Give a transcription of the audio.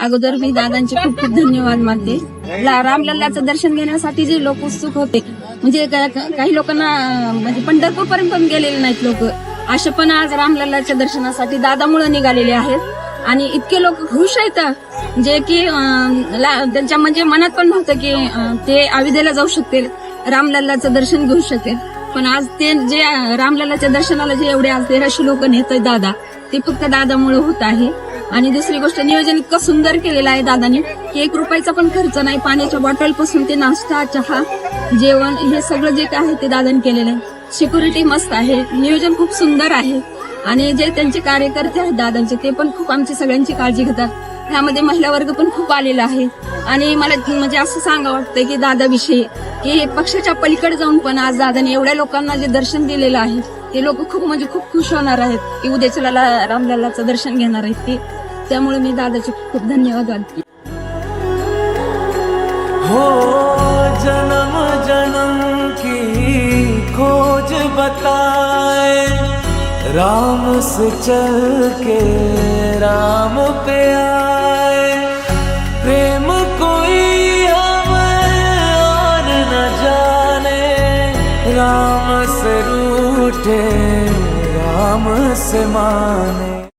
अगोदर मी दादांचे खूप खूप धन्यवाद मानते. ला- रामलल्लाचं दर्शन घेण्यासाठी जे लोक उत्सुक होते म्हणजे का- काही लोकांना म्हणजे पंढरपूर पर्यंत पण गेलेले नाहीत लोक. असे पण आज रामलल्लाच्या दर्शनासाठी दादामुळे निघालेले आहेत. आणि इतके लोक खुश आहेत जे की ला- त्यांच्या म्हणजे मनात पण नव्हतं की ते अविधेला जाऊ शकतील रामलल्लाचं दर्शन घेऊ शकतील. पण आज ते जे रामलल्लाच्या दर्शनाला जे एवढे आज तेराशे लोक नेत दादा ते फक्त दादामुळे होत आहे. आणि दुसरी गोष्ट नियोजन इतकं सुंदर केलेलं आहे दादानी. की एक रुपयाचा पण खर्च नाही पाण्याच्या बॉटलपासून ते नाश्ता चहा जेवण हे सगळं जे काय आहे ते दादानी केलेलं आहे. सिक्युरिटी मस्त आहे नियोजन खूप सुंदर आहे. आणि जे त्यांचे कार्यकर्ते आहेत दादांचे ते पण खूप आमची सगळ्यांची काळजी घेतात. ह्यामध्ये महिला वर्ग पण खूप आलेला आहे. आणि मला म्हणजे असं सांगा वाटतंय की दादाविषयी की पक्षाच्या पलीकडे जाऊन पण आज दादाने एवढ्या लोकांना जे दर्शन दिलेलं आहे ते लोक खूप म्हणजे खूप खुश होणार आहेत की उद्याच्या रामलालाचं दर्शन घेणार आहेत ते. त्यामुळे मी दादाचे खूप धन्यवाद वाटते. हो, जन्म जन्म की खोज बताए। राम से चल के राम पे आए। प्रेम कोई और न जाने। राम से रूठे, राम से माने।